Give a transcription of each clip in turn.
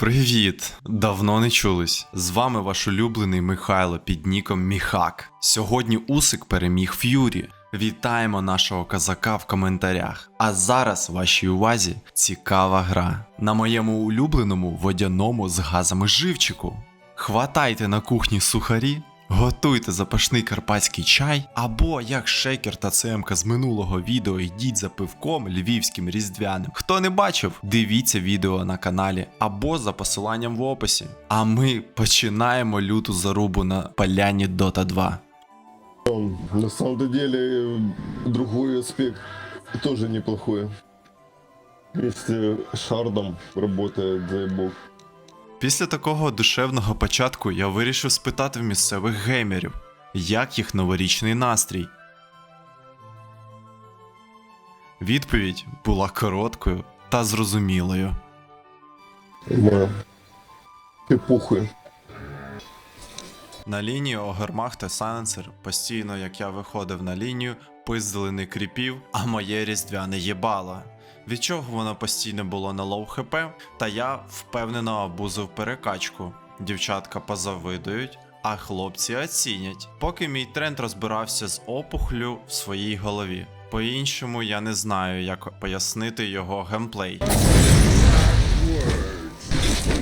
Привіт! Давно не чулись. З вами ваш улюблений Михайло під ніком Міхак. Сьогодні Усик переміг Ф'юрі. Вітаємо нашого казака в коментарях. А зараз вашій увазі цікава гра на моєму улюбленому водяному з газами живчику. Хватайте на кухні сухарі, готуйте запашний карпатський чай, або як шейкер та цемка з минулого відео йдіть за пивком львівським різдвяним. Хто не бачив, дивіться відео на каналі або за посиланням в описі. А ми починаємо люту зарубу на поляні Dota 2. На самом-то деле, другой аспект тоже неплохой. С шардом работает, дай бог. Після такого душевного початку я вирішив спитати в місцевих геймерів, як їх новорічний настрій. Відповідь була короткою та зрозумілою. Да. И похуй. На лінії Огермах та Сайленсер постійно, як я виходив на лінію, пиздили не кріпів, а моє різдвяне їбало. Від чого воно постійно було на лоу хп, та я впевнено абузив перекачку. Дівчатка позавидують, а хлопці оцінять, поки мій тренд розбирався з опухлю в своїй голові. По-іншому я не знаю, як пояснити його геймплей.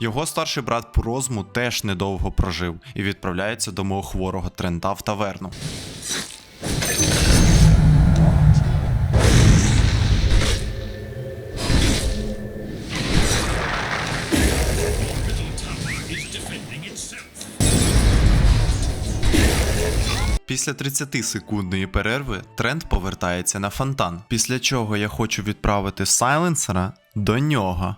Його старший брат по розуму теж недовго прожив і відправляється до мого хворого тренда в таверну. Після 30-секундної перерви тренд повертається на фонтан, після чого я хочу відправити сайленсера до нього.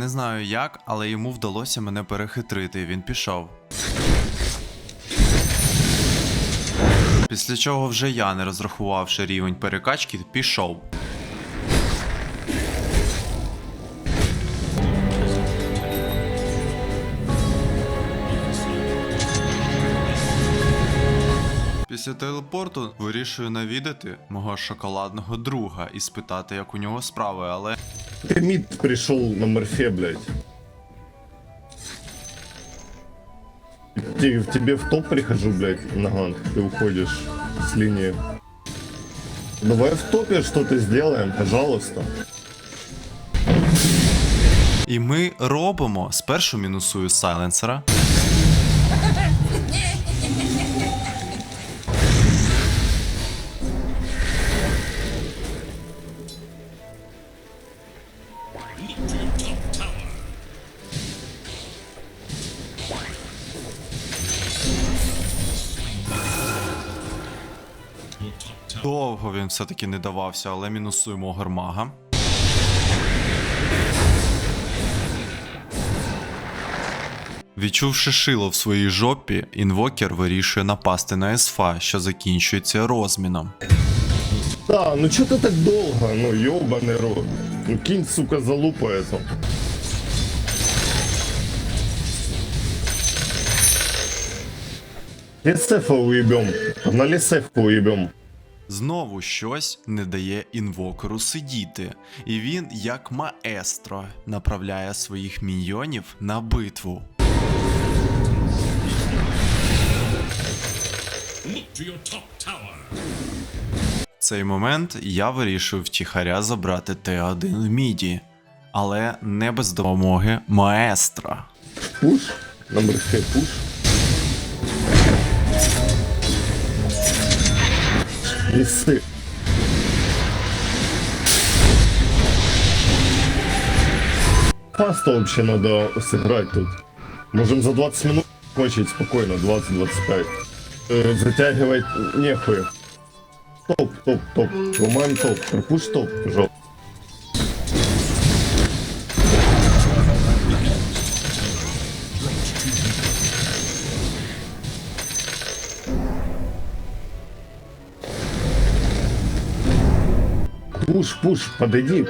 Не знаю як, але йому вдалося мене перехитрити, він пішов. Після чого вже я, не розрахувавши рівень перекачки, пішов. Після телепорту вирішую навідати мого шоколадного друга і спитати, як у нього справи, але Ты мид пришел на морфе, блядь. В тебе в топ прихожу, блядь, на ганг, ты уходишь с линии. Давай в топе что-то сделаем, пожалуйста. І ми робимо спершу мінусую сайленсера. Довго він все-таки не давався, але мінусуємо Гормага. Відчувши шило в своїй жопі, інвокер вирішує напасти на СФА, що закінчується розміном. Да, ну что ты так долго, ну ёбаный рот. Ну кинь, сука, залупа Эту. Лисефа уебем. На лисефку уебем. Знову щось не дає інвокеру сидіти, і він, як маестро, направляє своїх міньйонів на битву. В цей момент я вирішив втіхаря забрати Т1 в міді, але не без допомоги маестро. Пуш. Морфе пуш. Лисы. Фаста вообще надо сыграть тут. Можем за 20 минут кончить спокойно, 20-25. Э, затягивать нехуй. Топ, топ, топ. Ломаем топ. Пропуш топ, пожалуйста. Пуш, пуш, подойди.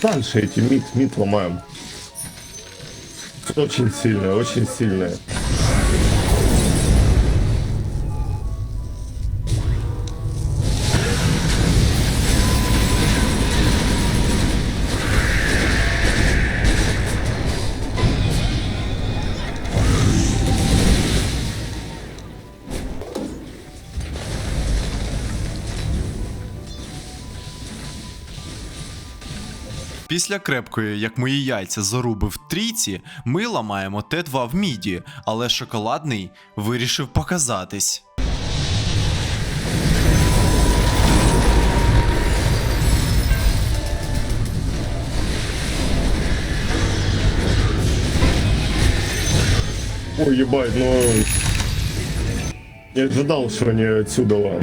Дальше эти мид, мид ломаем. Очень сильная, очень сильная. Після крепкої, як мої яйця, заруби в трійці, ми ламаємо Т2 в міді, але шоколадний вирішив показатись. Ой, ебать, ну... Не ожидал, что они отсюда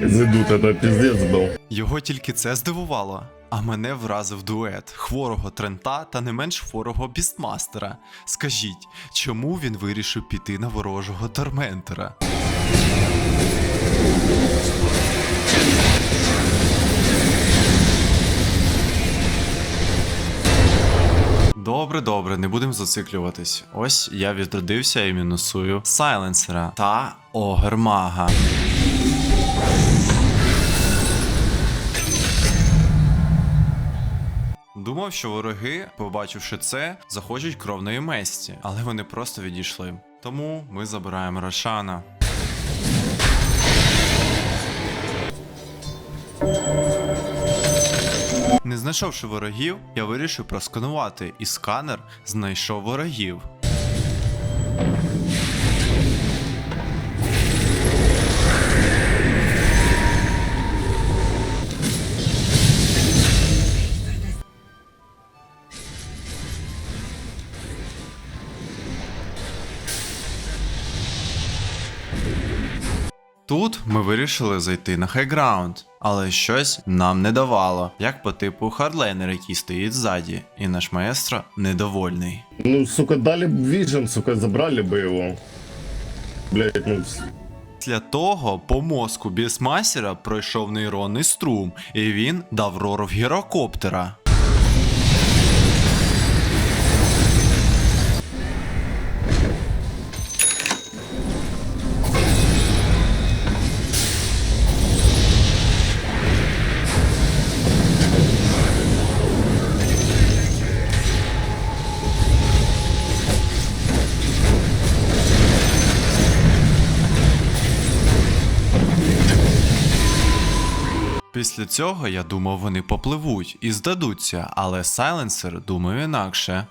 зайдут, это пиздец был. Його тільки це здивувало. А мене вразив дует хворого Трента та не менш хворого Бістмастера. Скажіть, чому він вирішив піти на ворожого Торментера? Добре, добре, не будемо зациклюватись. Ось я відродився і мінусую сайленсера та огермага. Думав, що вороги, побачивши це, захочуть кровної месті, але вони просто відійшли. Тому ми забираємо Рошана. Не знайшовши ворогів, я вирішив просканувати, і сканер знайшов ворогів. Тут ми вирішили зайти на хайграунд, але щось нам не давало, як по типу хардлейнер, який стоїть ззаді, і наш маестро недовольний. Ну, сука, дали бы вижен, сука, забрали бы его. Блять, ну... Після того по мозку бісмастера пройшов нейронний струм, і він дав роров гірокоптера. Після цього я думав, вони попливуть і здадуться, але сайленсер думав інакше.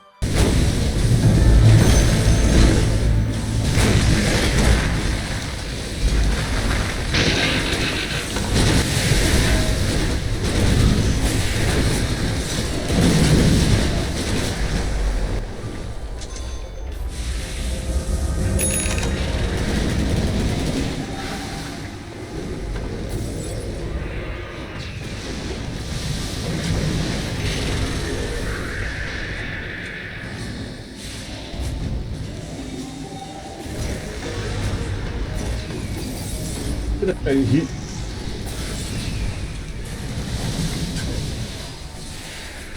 Ги-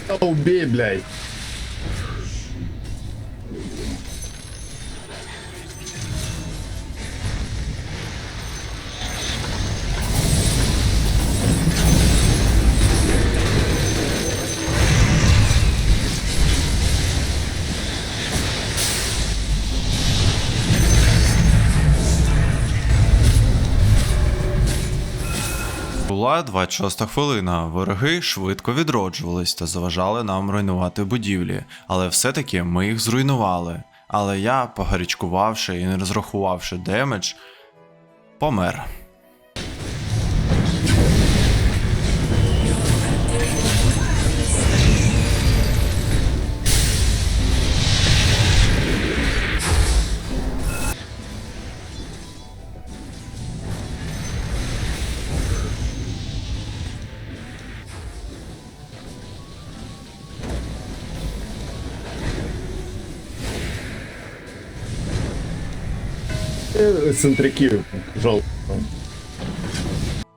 Да убей, блядь. Була 26 хвилина. Вороги швидко відроджувались та заважали нам руйнувати будівлі, але все-таки ми їх зруйнували. Але я, погарячкувавши і не розрахувавши демедж, помер. Центряки, жалко.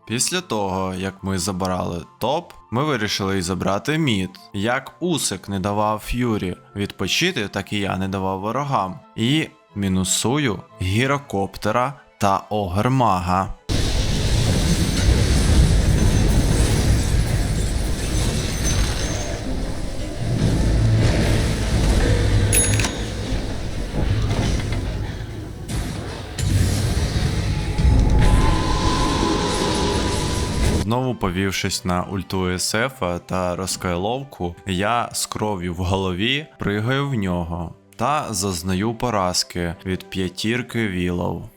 Після того, як ми забрали топ, ми вирішили і забрати мід. Як Усик не давав Ф'юрі відпочити, так і я не давав ворогам. І мінусую гірокоптера та огермага. Знову повівшись на ульту СФ та розкайловку, я з кров'ю в голові пригаю в нього та зазнаю поразки від п'ятірки вілов.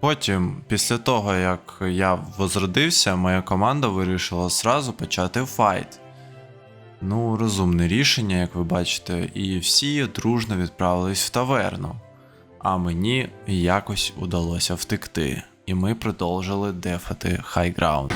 Потім, після того як я возродився, моя команда вирішила сразу почати файт. Ну, розумне рішення, як ви бачите, і всі дружно відправились в таверну. А мені якось удалося втекти, і ми продовжили дефати хайграунд.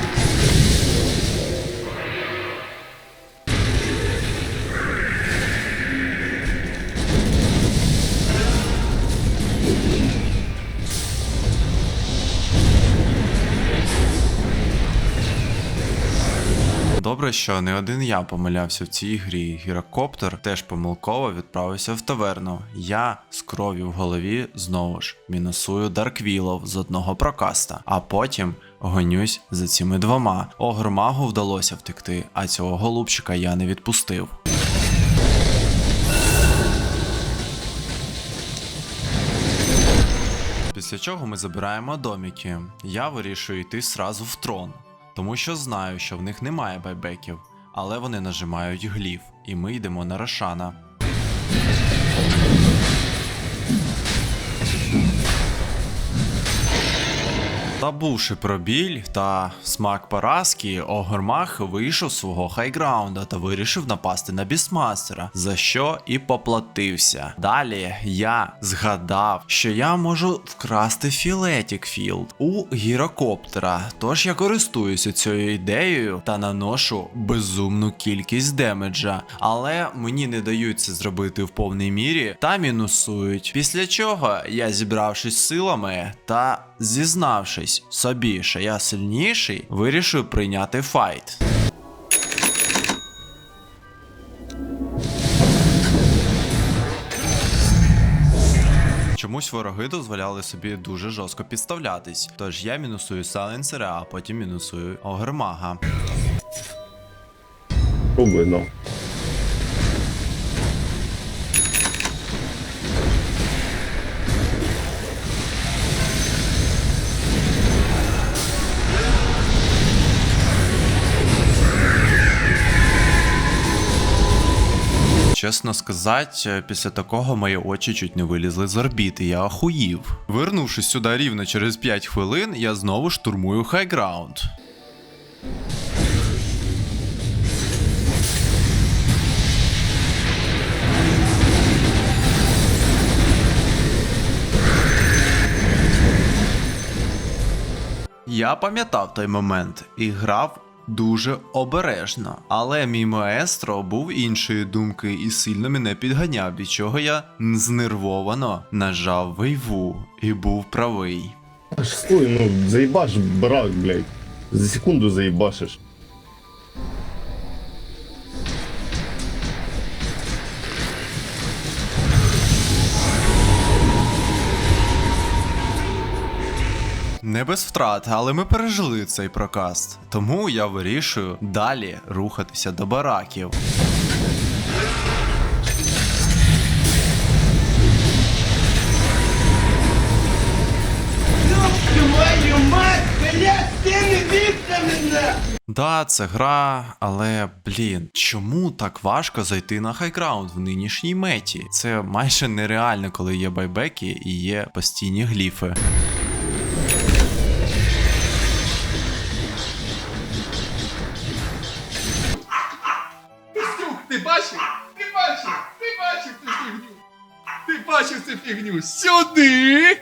Добре, що не один я помилявся в цій грі. Гірокоптер теж помилково відправився в таверну. Я з кров'ю в голові знову ж мінусую Дарквілов з одного прокаста, а потім гонюсь за цими двома. Огромагу вдалося втекти, а цього голубчика я не відпустив. Після чого ми забираємо доміки. Я вирішую йти сразу в трон, тому що знаю, що в них немає байбеків, але вони нажимають гліф, і ми йдемо на Рошана. Забувши про біль та смак поразки, Огормах вийшов з свого хайграунда та вирішив напасти на бісмастера, за що і поплатився. Далі я згадав, що я можу вкрасти філетік філд у гірокоптера. Тож я користуюся цією ідеєю та наношу безумну кількість демеджа, але мені не дають це зробити в повній мірі та мінусують. Після чого я зібравшись силами та зізнавшись собі, що я сильніший, вирішив прийняти файт. Чомусь вороги дозволяли собі дуже жорстко підставлятись. Тож я мінусую сайленсера, а потім мінусую огермага. Пробуй, Чесно сказати, після такого мої очі чуть не вилізли з орбіти, я охуїв. Вернувшись сюди рівно через 5 хвилин, я знову штурмую хайграунд. Я пам'ятав той момент і грав дуже обережно. Але мій маестро був іншої думки і сильно мене підганяв, від чого я знервовано нажав вейву і був правий. Аж стой, ну, заїбаш брак, блядь. За секунду заебашишь. Не без втрат, але ми пережили цей прокаст. Тому я вирішую далі рухатися до бараків. Да, це гра, але блін, чому так важко зайти на хайграунд в нинішній меті? Це майже нереально, коли є байбеки і є постійні гліфи. Ти бачив цю фігню? Сюди!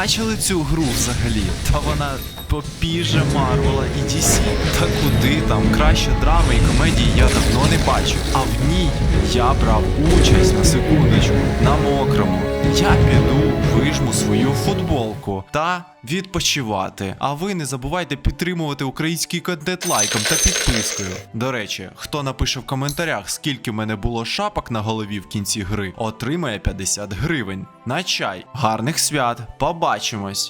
Бачили цю гру взагалі? Та вона попіже Марвела і DC. Та куди там? Краще драми і комедії я давно не бачив. А в ній я брав участь на секундочку на мокрому. Я піду, вижму свою футболку та відпочивати. А ви не забувайте підтримувати український контент лайком та підпискою. До речі, хто напише в коментарях, скільки в мене було шапок на голові в кінці гри, отримає 50 гривень. На чай. Гарних свят. Побачимось.